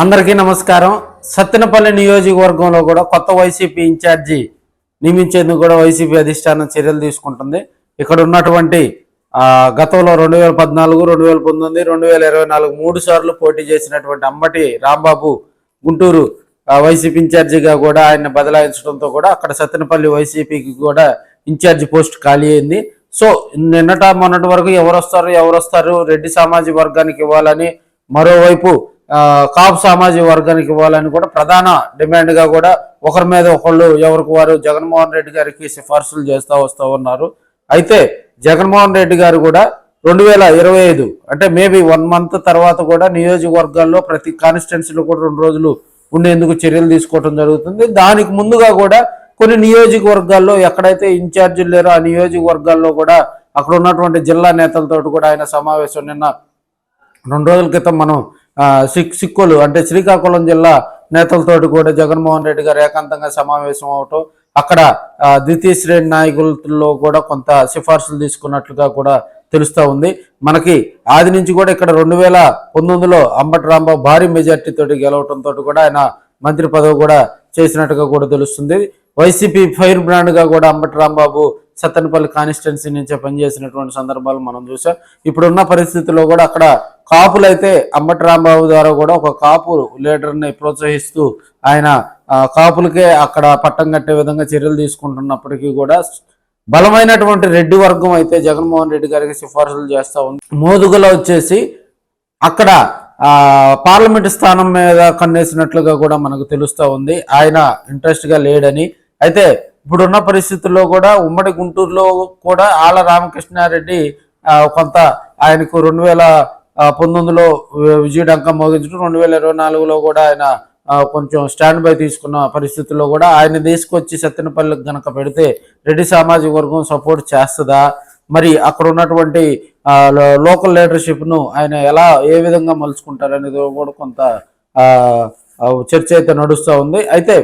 అందరికీ నమస్కారం. సత్తెనపల్లి నియోజకవర్గంలో కూడా కొత్త వైసీపీ ఇన్ఛార్జి నియమించేందుకు కూడా వైసీపీ అధిష్టానం చర్యలు తీసుకుంటుంది. ఇక్కడ ఉన్నటువంటి గతంలో రెండు వేల పద్నాలుగు రెండు వేల పంతొమ్మిది రెండు వేల ఇరవై నాలుగు మూడు సార్లు పోటీ చేసినటువంటి అమ్మటి రాంబాబు గుంటూరు వైసీపీ ఇన్ఛార్జిగా కూడా ఆయన బదలాయించడంతో కూడా అక్కడ సత్తెనపల్లి వైసీపీకి కూడా ఇన్ఛార్జి పోస్ట్ ఖాళీ అయింది. సో నిన్నట మొన్నటి వరకు ఎవరు వస్తారు ఎవరు వస్తారు రెడ్డి సామాజిక వర్గానికి ఇవ్వాలని మరోవైపు కాపు సామాజిక వర్గానికి ఇవ్వాలని కూడా ప్రధాన డిమాండ్గా కూడా ఒకరి మీద ఒకళ్ళు ఎవరికి వారు జగన్మోహన్ రెడ్డి గారికి సిఫార్సులు చేస్తూ వస్తూ ఉన్నారు. అయితే జగన్మోహన్ రెడ్డి గారు కూడా రెండు వేల ఇరవై ఐదు అంటే మేబీ వన్ మంత్ తర్వాత కూడా నియోజకవర్గాల్లో ప్రతి కాన్స్టిట్యున్సీలో కూడా రెండు రోజులు ఉండేందుకు చర్యలు తీసుకోవడం జరుగుతుంది. దానికి ముందుగా కూడా కొన్ని నియోజకవర్గాల్లో ఎక్కడైతే ఇన్ఛార్జీలు లేరో ఆ నియోజకవర్గాల్లో కూడా అక్కడ ఉన్నటువంటి జిల్లా నేతలతో కూడా ఆయన సమావేశం నిన్న రెండు రోజుల క్రితం మనం సిక్ సిక్కులు అంటే శ్రీకాకుళం జిల్లా నేతలతోటి కూడా జగన్మోహన్ రెడ్డి గారు ఏకాంతంగా సమావేశం అవటం అక్కడ ద్వితీయ శ్రేణి నాయకులతో కూడా కొంత సిఫార్సులు తీసుకున్నట్లుగా కూడా తెలుస్తూ ఉంది. మనకి ఆది నుంచి కూడా ఇక్కడ రెండు వేల పంతొమ్మిదిలో అంబటి రాంబాబు భారీ మెజార్టీతో గెలవటంతో కూడా ఆయన మంత్రి పదవి కూడా చేసినట్టుగా కూడా తెలుస్తుంది. వైసీపీ ఫైర్ బ్రాండ్గా కూడా అంబటి రాంబాబు సత్తెనపల్లి కాన్స్టిట్యున్సీ నుంచే పనిచేసినటువంటి సందర్భాలు మనం చూసాం. ఇప్పుడున్న పరిస్థితుల్లో కూడా అక్కడ కాపులైతే అంబటి రాంబాబు ద్వారా కూడా ఒక కాపు లీడర్ని ప్రోత్సహిస్తూ ఆయన కాపులకే అక్కడ పట్టం కట్టే విధంగా చర్యలు తీసుకుంటున్నప్పటికీ కూడా బలమైనటువంటి రెడ్డి వర్గం అయితే జగన్మోహన్ రెడ్డి గారికి సిఫార్సులు చేస్తూ ఉంది. మోదుగులో వచ్చేసి అక్కడ పార్లమెంట్ స్థానం మీద కన్నేసినట్లుగా కూడా మనకు తెలుస్తూ ఉంది. ఆయన ఇంట్రెస్ట్గా లేడని. అయితే ఇప్పుడున్న పరిస్థితుల్లో కూడా ఉమ్మడి గుంటూరులో కూడా ఆల రామకృష్ణారెడ్డి కొంత ఆయనకు రెండు వేల పంతొమ్మిదిలో విజయడంకం మోగించడం రెండు వేల ఇరవై నాలుగులో కూడా ఆయన కొంచెం స్టాండ్ బై తీసుకున్న పరిస్థితుల్లో కూడా ఆయన తీసుకొచ్చి సత్తెనపల్లికి గనక పెడితే రెడ్డి సామాజిక వర్గం సపోర్ట్ చేస్తుందా? మరి అక్కడ ఉన్నటువంటి లోకల్ లీడర్షిప్ను ఆయన ఎలా ఏ విధంగా మలుచుకుంటారనేది కూడా కొంత చర్చ అయితే నడుస్తూ ఉంది. అయితే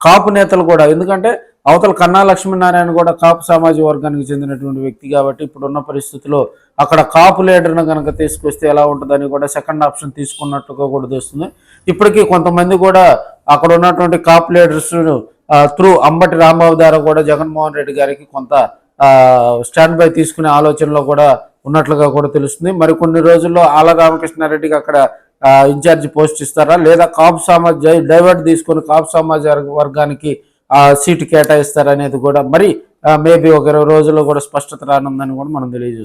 కాపు నేతలు కూడా ఎందుకంటే అవతల కన్నా లక్ష్మీనారాయణ కూడా కాపు సామాజిక వర్గానికి చెందినటువంటి వ్యక్తి కాబట్టి ఇప్పుడున్న పరిస్థితిలో అక్కడ కాపు లీడర్ను కనుక తీసుకొస్తే ఎలా ఉంటుందని కూడా సెకండ్ ఆప్షన్ తీసుకున్నట్టుగా కూడా తెలుస్తుంది. ఇప్పటికీ కొంతమంది కూడా అక్కడ ఉన్నటువంటి కాపు లీడర్స్ త్రూ అంబటి రాంబాబు ద్వారా కూడా జగన్మోహన్ రెడ్డి గారికి కొంత స్టాండ్ బై తీసుకునే ఆలోచనలో కూడా ఉన్నట్లుగా కూడా తెలుస్తుంది. మరి కొన్ని రోజుల్లో ఆల రామకృష్ణారెడ్డికి అక్కడ ఇన్ఛార్జి పోస్ట్ ఇస్తారా? లేదా కాపు సమాజ డైవర్ట్ తీసుకొని కాపు సమాజ వర్గానికి సీటు కేటాయిస్తారనేది కూడా మరి మేబీ ఒక ఇరవై రోజుల్లో కూడా స్పష్టత రానుందని కూడా మనం తెలియజేసుకోవాలి